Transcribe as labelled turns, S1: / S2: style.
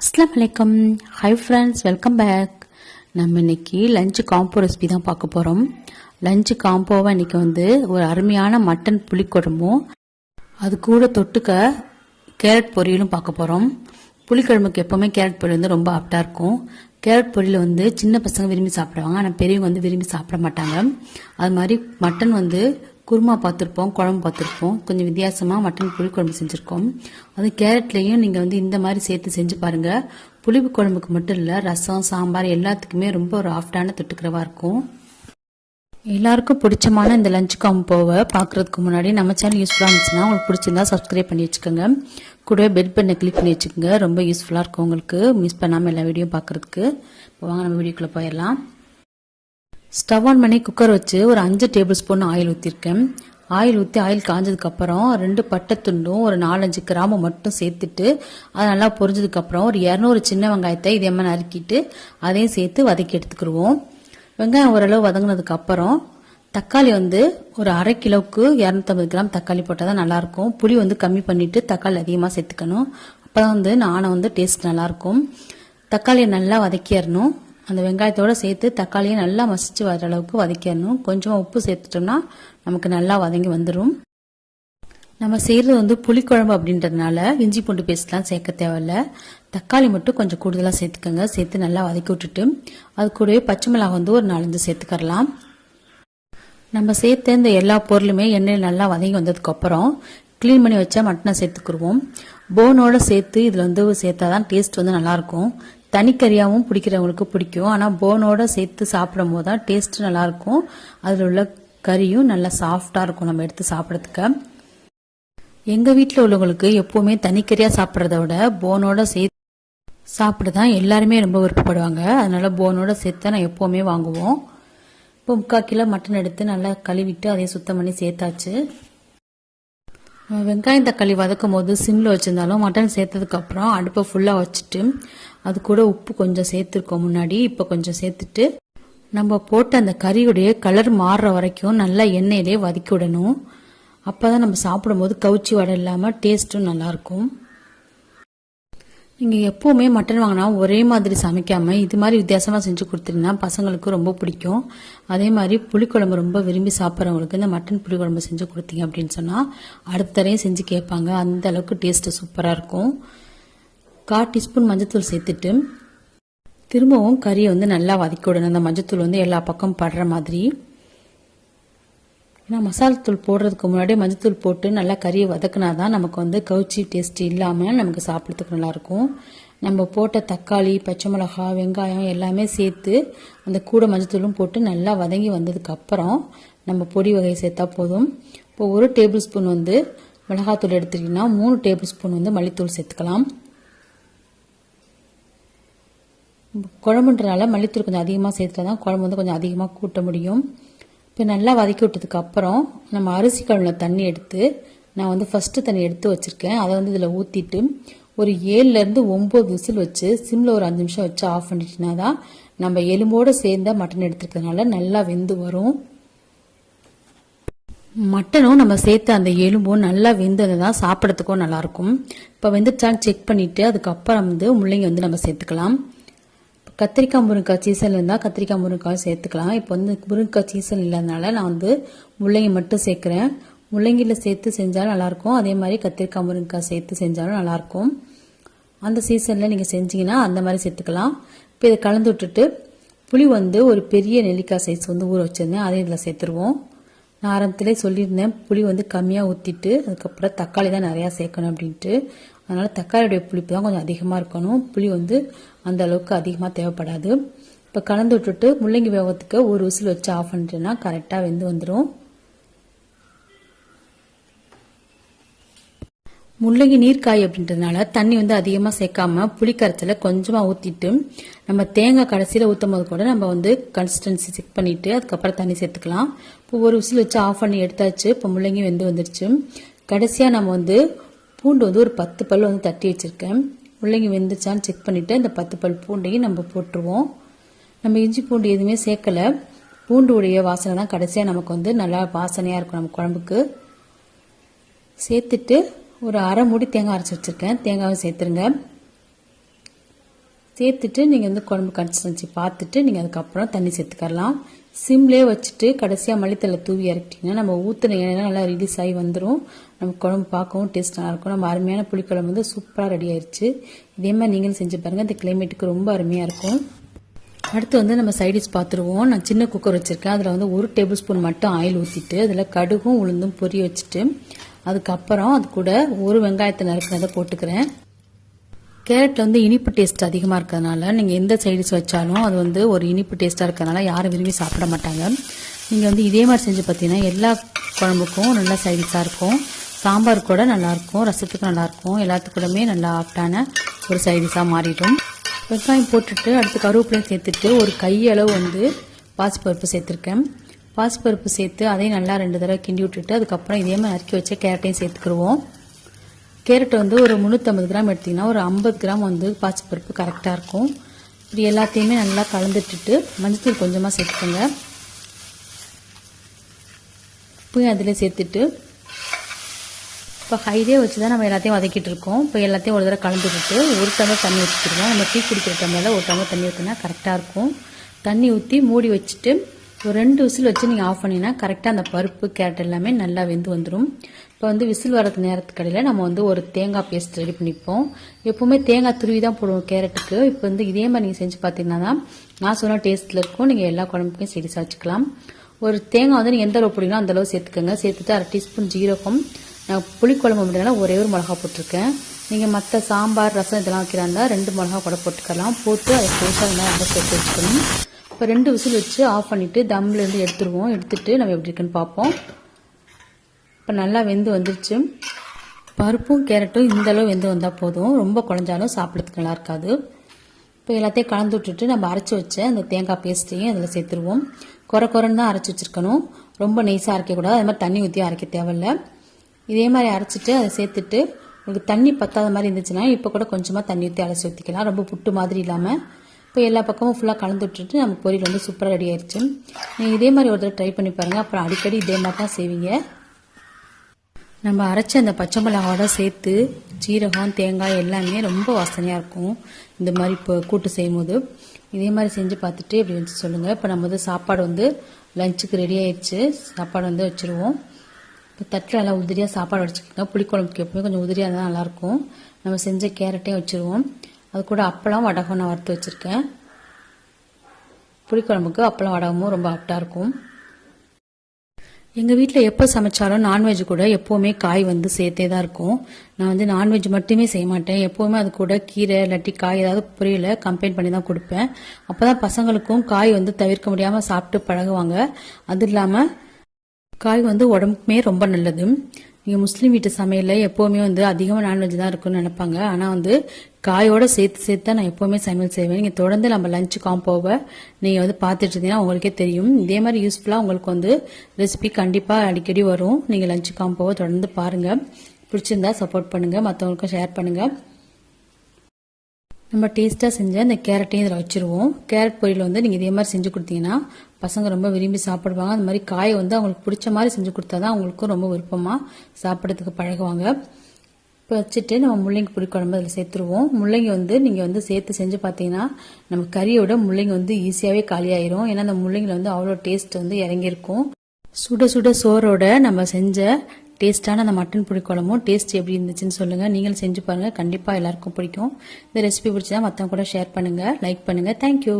S1: அஸ்லாம் வலைக்கம் hi friends welcome back நம்ம இன்னைக்கு லஞ்சு காம்போ ரெசிபி தான் பார்க்க போகிறோம் லஞ்சு காம்போவை இன்னைக்கு வந்து ஒரு அருமையான மட்டன் புளிக்குழம்பும் அது கூட தொட்டுக்க கேரட் பொரியலும் பார்க்க போகிறோம் புளிக்குழம்புக்கு எப்போவுமே கேரட் பொரியல் வந்து ரொம்ப ஆப்டாக இருக்கும். கேரட் பொரியல் வந்து சின்ன பசங்க விரும்பி சாப்பிடுவாங்க. ஆனால் பெரியவங்க வந்து விரும்பி சாப்பிட மாட்டாங்க. அது மாதிரி மட்டன் வந்து குருமா பார்த்துருப்போம் குழம்பு பார்த்துருப்போம். கொஞ்சம் வித்தியாசமாக மட்டன் புளிக்குழம்பு செஞ்சுருக்கோம். அது கேரட்லேயும் நீங்கள் வந்து இந்த மாதிரி சேர்த்து செஞ்சு பாருங்கள் புளிப்பு குழம்புக்கு மட்டும் இல்லை ரசம் சாம்பார் எல்லாத்துக்குமே ரொம்ப ஒரு ஆஃப்டான தொட்டுக்கிறவா இருக்கும். எல்லாருக்கும் பிடிச்சமான இந்த லஞ்ச் காம்போவை பார்க்குறதுக்கு முன்னாடி நம்ம சேனல் யூஸ்ஃபுல்லாக இருந்துச்சுன்னா உங்களுக்கு பிடிச்சிருந்தா சப்ஸ்கிரைப் பண்ணி வச்சுக்கோங்க. கூடவே பெல் பண்ணை கிளிக் பண்ணி வச்சுக்கோங்க. ரொம்ப யூஸ்ஃபுல்லாக இருக்கும் உங்களுக்கு. மிஸ் பண்ணாமல் எல்லா வீடியோ பார்க்குறதுக்கு இப்போ வாங்க நம்ம வீடியோக்குள்ளே போயிடலாம். ஸ்டவ் ஆன் பண்ணி குக்கர் வச்சு ஒரு அஞ்சு டேபிள் ஸ்பூன் ஆயில் ஊற்றிருக்கேன் ஆயில் ஊற்றி ஆயில் காஞ்சதுக்கப்புறம் ரெண்டு பட்டை துண்டும் ஒரு நாலஞ்சு கிராம்பு மட்டும் சேர்த்துட்டு அது நல்லா பொரிஞ்சதுக்கப்புறம் ஒரு இரநூறு சின்ன வெங்காயத்தை இதே மாதிரி நறுக்கிட்டு அதையும் சேர்த்து வதக்கி எடுத்துக்கிடுவோம். வெங்காயம் ஓரளவு வதங்கினதுக்கப்புறம் தக்காளி வந்து ஒரு அரை கிலோவுக்கு இரநூத்தம்பது கிராம் தக்காளி போட்டால் தான் நல்லாயிருக்கும். புளி வந்து கம்மி பண்ணிவிட்டு தக்காளி அதிகமாக சேர்த்துக்கணும். அப்போ தான் வந்து நானை வந்து டேஸ்ட் நல்லாயிருக்கும். தக்காளியை நல்லா வதக்கிடணும். அந்த வெங்காயத்தோட சேர்த்து தக்காளியை நல்லா மசிச்சு வர அளவுக்கு வதக்கிடணும். கொஞ்சமாக உப்பு சேர்த்துட்டோம்னா நமக்கு நல்லா வதங்கி வந்துடும் நம்ம செய்கிறது வந்து புளிக்குழம்பு அப்படின்றதுனால இஞ்சி பூண்டு பேஸ்ட்லாம் சேர்க்க தேவையில்ல. தக்காளி மட்டும் கொஞ்சம் கூடுதலாக சேர்த்துக்கோங்க. சேர்த்து நல்லா வதக்கி விட்டுட்டு அது கூடவே பச்சை மிளகாய் வந்து ஒரு நாலஞ்சு சேர்த்துக்கரலாம். நம்ம சேர்த்த இந்த எல்லா பொருளுமே எண்ணெயில் நல்லா வதங்கி வந்ததுக்கப்புறம் க்ளீன் பண்ணி வச்சா மட்டனை சேர்த்துக்குருவோம். போனோட சேர்த்து இதில் வந்து சேர்த்தா தான் டேஸ்ட் வந்து நல்லாயிருக்கும் தனிக்கறியாகவும் பிடிக்கிறவங்களுக்கு பிடிக்கும். ஆனால் போனோட சேர்த்து சாப்பிடும் போது தான் டேஸ்ட் நல்லாயிருக்கும். அதில் உள்ள கறியும் நல்லா சாஃப்டாக இருக்கும் நம்ம எடுத்து சாப்பிட்றதுக்கு. எங்கள் வீட்டில் உள்ளவங்களுக்கு எப்போவுமே தனிக்கறியாக சாப்பிட்றத விட போனோட சேர்த்து சாப்பிட தான் எல்லாருமே ரொம்ப விருப்பப்படுவாங்க. அதனால போனோட சேர்த்து நான் எப்போவுமே வாங்குவோம். இப்போ முக்கால் கிலோ மட்டன் எடுத்து நல்லா கழுவிட்டு அதையும் சுத்தம் பண்ணி சேர்த்தாச்சு. வெங்காயம் தக்காளி வதக்கும் போது சிம்மில் வச்சுருந்தாலும் மட்டன் சேர்த்ததுக்கப்புறம் அடுப்பை ஃபுல்லாக வச்சுட்டு அது கூட உப்பு கொஞ்சம் சேர்த்துருக்கோம் முன்னாடி. இப்போ கொஞ்சம் சேர்த்துட்டு நம்ம போட்ட அந்த கறியுடைய கலர் மாறுற வரைக்கும் நல்லா எண்ணெயிலே வதக்கி விடணும். அப்போ தான் நம்ம சாப்பிடும்போது கவுச்சி வடை இல்லாமல் டேஸ்ட்டும் நல்லாயிருக்கும் நீங்கள் எப்போவுமே மட்டன் வாங்கினா ஒரே மாதிரி சமைக்காமல் இது மாதிரி வித்தியாசமாக செஞ்சு கொடுத்தீங்கன்னா பசங்களுக்கு ரொம்ப பிடிக்கும். அதே மாதிரி புளிக்குழம்பு ரொம்ப விரும்பி சாப்பிட்றவங்களுக்கு இந்த மட்டன் புளிக்குழம்பு செஞ்சு கொடுத்தீங்க அப்படின்னு சொன்னால் அடுத்த தரையும் செஞ்சு கேட்பாங்க. அந்த அளவுக்கு டேஸ்ட்டு சூப்பராக இருக்கும். கால் டீஸ்பூன் மஞ்சத்தூள் சேர்த்துட்டு திரும்பவும் கறியை வந்து நல்லா வதக்கி விடணும். அந்த மஞ்சத்தூள் வந்து எல்லா பக்கம் படுற மாதிரி. ஏன்னா மசாலா தூள் போடுறதுக்கு முன்னாடி மஞ்சத்தூள் போட்டு நல்லா கறியை வதக்குனா தான் நமக்கு வந்து கவுச்சி டேஸ்ட் இல்லாமல் நமக்கு சாப்பிட்றதுக்கு நல்லாயிருக்கும். நம்ம போட்ட தக்காளி பச்சை மிளகா வெங்காயம் எல்லாமே சேர்த்து அந்த கூட மஞ்சத்தூளும் போட்டு நல்லா வதங்கி வந்ததுக்கப்புறம் நம்ம பொடி வகையை சேர்த்தா போதும். இப்போ ஒரு டேபிள் ஸ்பூன் வந்து மிளகாத்தூள் எடுத்துக்கிட்டிங்கன்னா மூணு டேபிள் ஸ்பூன் வந்து மல்லித்தூள் சேர்த்துக்கலாம். குழம்புன்றனால மல்லித்தூள் கொஞ்சம் அதிகமாக சேர்த்துட்டு தான் குழம்பு வந்து கொஞ்சம் அதிகமாக கூட்ட முடியும். இப்போ நல்லா வதக்கி விட்டதுக்கு அப்புறம் நம்ம அரிசி கழுவின தண்ணி எடுத்து நான் வந்து ஃபஸ்ட்டு தண்ணி எடுத்து வச்சுருக்கேன். அதை வந்து இதில் ஊற்றிட்டு ஒரு ஏழுலேருந்து ஒம்பது விசில் வச்சு சிம்மில் ஒரு அஞ்சு நிமிஷம் வச்சு ஆஃப் பண்ணிட்டுனா தான் நம்ம எலும்போடு சேர்ந்த மட்டன் எடுத்துருக்கிறதுனால நல்லா வெந்து வரும். மட்டனும் நம்ம சேர்த்த அந்த எலும்பும் நல்லா வெந்தது தான் சாப்பிட்றதுக்கும் நல்லாயிருக்கும் இப்போ வெந்துட்டான்னு செக் பண்ணிவிட்டு அதுக்கப்புறம் வந்து முள்ளங்கி வந்து நம்ம சேர்த்துக்கலாம். கத்திரிக்காய் முருங்கைக்காய் சீசன் இருந்தால் கத்திரிக்காய் முருங்கைக்காய் சேர்த்துக்கலாம். இப்போ வந்து முருங்கைக்காய் சீசன் இல்லாதனால நான் வந்து முள்ளங்கி மட்டும் சேர்க்குறேன். முள்ளங்கியில் சேர்த்து செஞ்சாலும் நல்லாயிருக்கும். அதே மாதிரி கத்திரிக்காய் முருங்கைக்காய் சேர்த்து செஞ்சாலும் நல்லாயிருக்கும். அந்த சீசனில் நீங்கள் செஞ்சீங்கன்னா அந்த மாதிரி சேர்த்துக்கலாம். இப்போ இதை கலந்து விட்டுட்டு புளி வந்து ஒரு பெரிய நெல்லிக்காய் சைஸ் வந்து ஊற வச்சுருந்தேன். அதையும் இதில் சேர்த்துருவோம். நான் ஆரம்பத்திலே சொல்லியிருந்தேன் புளி வந்து கம்மியாக ஊற்றிட்டு அதுக்கப்புறம் தக்காளி தான் நிறையா சேர்க்கணும் அப்படின்ட்டு. அதனால் தக்காளியுடைய புளிப்பு தான் கொஞ்சம் அதிகமாக இருக்கணும். புளி வந்து அந்த அளவுக்கு அதிகமாக தேவைப்படாது. இப்போ கலந்து விட்டுட்டு முள்ளங்கி வேகத்துக்கு ஒரு விசில் வச்சு ஆஃப் பண்ணிட்டேன்னா கரெக்டாக வெந்து வந்துடும் முள்ளங்கி நீர்க்காய் அப்படின்றதுனால தண்ணி வந்து அதிகமாக சேர்க்காம புளிக்கரைச்சல கொஞ்சமாக ஊற்றிட்டு நம்ம தேங்காய் கடைசியில் ஊற்றும் போது கூட நம்ம வந்து கன்சிஸ்டன்சி செக் பண்ணிவிட்டு அதுக்கப்புறம் தண்ணி சேர்த்துக்கலாம். இப்போ ஒரு விசில் வச்சு ஆஃப் பண்ணி எடுத்தாச்சு. இப்போ முள்ளங்கி வெந்து வந்துடுச்சு கடைசியாக நம்ம வந்து பூண்டு வந்து ஒரு பத்து பல் வந்து தட்டி வச்சுருக்கேன். முள்ளங்கி வெந்துச்சான்னு செக் பண்ணிவிட்டு அந்த பத்து பல் பூண்டையும் நம்ம போட்டுருவோம். நம்ம இஞ்சி பூண்டு எதுவுமே சேர்க்கலை. பூண்டு உடைய வாசனை தான் கடைசியாக நமக்கு வந்து நல்லா வாசனையாக இருக்கும் நம்ம குழம்புக்கு. சேர்த்துட்டு ஒரு அரை மூடி தேங்காய் அரைச்சி வச்சுருக்கேன். தேங்காயும் சேர்த்துருங்க. சேர்த்துட்டு நீங்கள் வந்து குழம்பு கன்சிஸ்டன்சி பார்த்துட்டு நீங்கள் அதுக்கப்புறம் தண்ணி சேர்த்துக்கலாம் சிம்லேயே வச்சுட்டு கடைசியாக மல்லித்தலை தூவி இறக்கிட்டிங்கன்னா நம்ம ஊற்றின எண்ணெய் நல்லா ரிலீஸ் ஆகி வந்துடும் நம்ம குழம்பு பார்க்கவும் டேஸ்ட் நல்லாயிருக்கும். நம்ம அருமையான புளிக்குழம்பு வந்து சூப்பராக ரெடி ஆயிடுச்சு இதே மாதிரி நீங்களும் செஞ்சு பாருங்கள் இந்த கிளைமேட்டுக்கு ரொம்ப அருமையாக இருக்கும். அடுத்து வந்து நம்ம சைடிஷ் பார்த்துருவோம். நான் சின்ன குக்கர் வச்சுருக்கேன். அதில் வந்து ஒரு டேபிள் ஸ்பூன் மட்டும் ஆயில் ஊற்றிட்டு அதில் கடுகும் உளுந்தும் பொரிய வச்சுட்டு அதுக்கப்புறம் அது கூட ஒரு வெங்காயத்தை நறுக்கினதை போட்டுக்கிறேன். கேரட்டில் வந்து இனிப்பு டேஸ்ட் அதிகமாக இருக்கிறதுனால நீங்கள் எந்த சைடிஸ் வச்சாலும் அது வந்து ஒரு இனிப்பு டேஸ்ட்டாக இருக்கிறதுனால யாரும் விரும்பி சாப்பிட மாட்டாங்க. நீங்கள் வந்து இதே மாதிரி செஞ்சு பார்த்தீங்கன்னா எல்லா குழம்புக்கும் நல்லா சைடிஸாக இருக்கும். சாம்பார் கூட நல்லாயிருக்கும் ரசத்துக்கு நல்லாயிருக்கும் எல்லாத்துக்கூடமே நல்லா ஆப்டான ஒரு சைடிஸாக மாறிடும். வெங்காயம் போட்டுட்டு அடுத்து கருவேப்பிலையும் சேர்த்துட்டு ஒரு கையளவு வந்து பாசிப்பருப்பு சேர்த்துருக்கேன். பாசிப்பருப்பு சேர்த்து அதையும் நல்லா ரெண்டு தடவை கிண்டி விட்டுட்டு அதுக்கப்புறம் இதே மாதிரி நறுக்கி வச்ச கேரட்டையும் சேர்த்துக்கிடுவோம் கேரட் வந்து ஒரு முந்நூற்றம்பது கிராம் எடுத்திங்கன்னா ஒரு ஐம்பது கிராம் வந்து பாசிப்பருப்பு கரெக்டாக இருக்கும். இப்படி எல்லாத்தையுமே நல்லா கலந்துட்டுட்டு மஞ்சத்தூள் கொஞ்சமாக சேர்த்துக்கோங்க. உப்பையும் அதில் சேர்த்துட்டு இப்போ ஹைலே வச்சு தான் நம்ம எல்லாத்தையும் வதக்கிட்டு இருக்கோம். இப்போ எல்லாத்தையும் ஒரு தடவை கலந்துக்கிட்டு ஒரு டம்ளர் தண்ணி ஊற்றிக்கிடுவோம் நம்ம டீ குடிக்கிற டம்ளரில் ஒரு டம்ளர் தண்ணி ஊற்றினா கரெக்டாக இருக்கும். தண்ணி ஊற்றி மூடி வச்சுட்டு ஒரு ரெண்டு விசில் வச்சு நீங்கள் ஆஃப் பண்ணிங்கன்னா கரெக்டாக அந்த பருப்பு கேரட் எல்லாமே நல்லா வெந்து வந்துடும் இப்போ வந்து விசில் வரது நேரத்துக்கு இடையில நம்ம வந்து ஒரு தேங்காய் பேஸ்ட் ரெடி பண்ணிப்போம். எப்போவுமே தேங்காய் துருவி தான் போடுவோம் கேரட்டுக்கு. இப்போ வந்து இதே மாதிரி நீங்கள் செஞ்சு பார்த்தீங்கன்னா தான் நான் சொன்ன டேஸ்ட்டில் இருக்கும். நீங்கள் எல்லா குழம்புக்கும் சீரியஸாக வச்சுக்கலாம் ஒரு தேங்காய் வந்து நீங்கள் எந்த அளவு போடுறீங்களோ அந்த அளவு சேர்த்துக்கோங்க. சேர்த்துட்டு அரை டீஸ்பூன் ஜீரகம் நான் புளிக்குழம்பு அப்படின்னா ஒரே ஒரு மிளகா போட்டிருக்கேன். நீங்கள் மற்ற சாம்பார் ரசம் இதெல்லாம் வைக்கிறாந்தா ரெண்டு மிளகா கூட போட்டுக்கலாம். போட்டு அதை ஃப்ரெஷ்ஷாக நல்லா சேர்த்து வச்சுக்கணும். இப்போ ரெண்டு விசில் வச்சு ஆஃப் பண்ணிவிட்டு தம்லேருந்து எடுத்துருவோம். எடுத்துட்டு நம்ம எப்படி இருக்குன்னு பார்ப்போம். இப்போ நல்லா வெந்து வந்துருச்சு. பருப்பும் கேரட்டும் இந்த அளவு வெந்து வந்தால் போதும். ரொம்ப குழஞ்சாலும் சாப்பிட்றதுக்கு நல்லா இருக்காது. இப்போ எல்லாத்தையும் கலந்து விட்டுட்டு நம்ம அரைச்சி வச்ச அந்த தேங்காய் பேஸ்ட்டையும் அதில் சேர்த்துருவோம். குறை குறைன்னு தான் அரைச்சி வச்சுருக்கணும். ரொம்ப நெய்ஸாக அரைக்கக்கூடாது அது மாதிரி தண்ணி ஊற்றி அரைக்க தேவையில்லை. இதே மாதிரி அரைச்சிட்டு அதை சேர்த்துட்டு உங்களுக்கு தண்ணி பத்தாத மாதிரி இருந்துச்சுன்னா இப்போ கூட கொஞ்சமாக தண்ணி ஊற்றி அரைச்சி ஊற்றிக்கலாம் ரொம்ப புட்டு மாதிரி இல்லாமல் இப்போ எல்லா பக்கமும் ஃபுல்லாக கலந்து விட்டுட்டு நம்ம பொரியல் வந்து சூப்பராக ரெடி ஆயிடுச்சு நீங்கள் இதே மாதிரி ஒரு தடவை ட்ரை பண்ணி பாருங்கள் அப்புறம் அடிக்கடி இதே மாதிரி தான் செய்வீங்க. நம்ம அரைச்ச அந்த பச்சை மிளகாவோட சேர்த்து சீரகம் தேங்காய் எல்லாமே ரொம்ப வாசனையாக இருக்கும். இந்த மாதிரி இப்போ கூட்டு செய்யும்போது. இதே மாதிரி செஞ்சு பார்த்துட்டு இப்படி வந்து சொல்லுங்கள் இப்போ நம்ம வந்து சாப்பாடு வந்து லஞ்சுக்கு ரெடி ஆயிடுச்சு. சாப்பாடு வந்து வச்சுருவோம். இப்போ தட்டில் நல்லா உதிரியாக சாப்பாடு வச்சுக்கோங்க புளிக்குழம்புக்கு எப்பவுமே கொஞ்சம் உதிரியாக இருந்தால் நல்லாயிருக்கும் நம்ம செஞ்ச கேரட்டையும் வச்சுருவோம். அது கூட அப்பளம் வடகம் நான் வறுத்து வச்சுருக்கேன். புளிக்குழம்புக்கு அப்பளம் வடகமும் ரொம்ப ஆப்டாக இருக்கும். எங்கள் வீட்டில் எப்போ சமைச்சாலும் நான்வெஜ் கூட எப்போவுமே காய் வந்து சேர்த்தே தான் இருக்கும். நான் வந்து நான்வெஜ் மட்டுமே செய்ய மாட்டேன். எப்போவுமே அது கூட கீரை இல்லாட்டி காய் ஏதாவது புரியல கம்பைன் பண்ணி தான் கொடுப்பேன். அப்போ தான் பசங்களுக்கும் காய் வந்து தவிர்க்க முடியாமல் சாப்பிட்டு பழகுவாங்க. அது இல்லாமல் காய் வந்து உடம்புக்குமே ரொம்ப நல்லது. இங்கே முஸ்லீம் வீட்டு சமையலில் எப்போவுமே வந்து அதிகமாக நான்வெஜ் தான் இருக்குன்னு நினைப்பாங்க. ஆனால் வந்து காயோட சேர்த்து சேர்த்து தான் நான் எப்போவுமே சமையல் செய்வேன். நீங்கள் தொடர்ந்து நம்ம லஞ்ச் காம்போவை நீங்கள் வந்து பார்த்துட்டு இருந்தீங்கன்னா உங்களுக்கே தெரியும். இதே மாதிரி யூஸ்ஃபுல்லாக உங்களுக்கு வந்து ரெசிபி கண்டிப்பாக அடிக்கடி வரும். நீங்கள் லஞ்ச் காம்போவை தொடர்ந்து பாருங்கள் பிடிச்சிருந்தா சப்போர்ட் பண்ணுங்கள் மற்றவங்களுக்கும் ஷேர் பண்ணுங்கள் நம்ம டேஸ்ட்டாக செஞ்ச இந்த கேரட்டையும் இதில் வச்சுருவோம். கேரட் பொரியல் வந்து நீங்கள் இதே மாதிரி செஞ்சு கொடுத்தீங்கன்னா பசங்க ரொம்ப விரும்பி சாப்பிடுவாங்க. அந்த மாதிரி காயை வந்து அவங்களுக்கு பிடிச்ச மாதிரி செஞ்சு கொடுத்தா தான் அவங்களுக்கும் ரொம்ப விருப்பமாக சாப்பிட்றதுக்கு பழகுவாங்க. இப்போ வச்சுட்டு நம்ம முள்ளங்கி புளி குழம்பு அதில் சேர்த்துருவோம். முள்ளங்கி வந்து நீங்கள் வந்து சேர்த்து செஞ்சு பார்த்தீங்கன்னா நம்ம கறியோட முள்ளங்கி வந்து ஈஸியாகவே காலியாயிரும். ஏன்னா அந்த முள்ளங்கியில் வந்து அவ்வளோ டேஸ்ட் வந்து இறங்கியிருக்கும். சுட சுட சோறோட நம்ம செஞ்ச டேஸ்ட்டான அந்த மட்டன் புளி குழம்பும் டேஸ்ட் எப்படி இருந்துச்சுன்னு சொல்லுங்கள் நீங்கள் செஞ்சு பாருங்கள் கண்டிப்பாக எல்லாருக்கும் பிடிக்கும். இந்த ரெசிபி பிடிச்சதா மற்றவங்க கூட ஷேர் பண்ணுங்கள் லைக் பண்ணுங்கள் தேங்க்யூ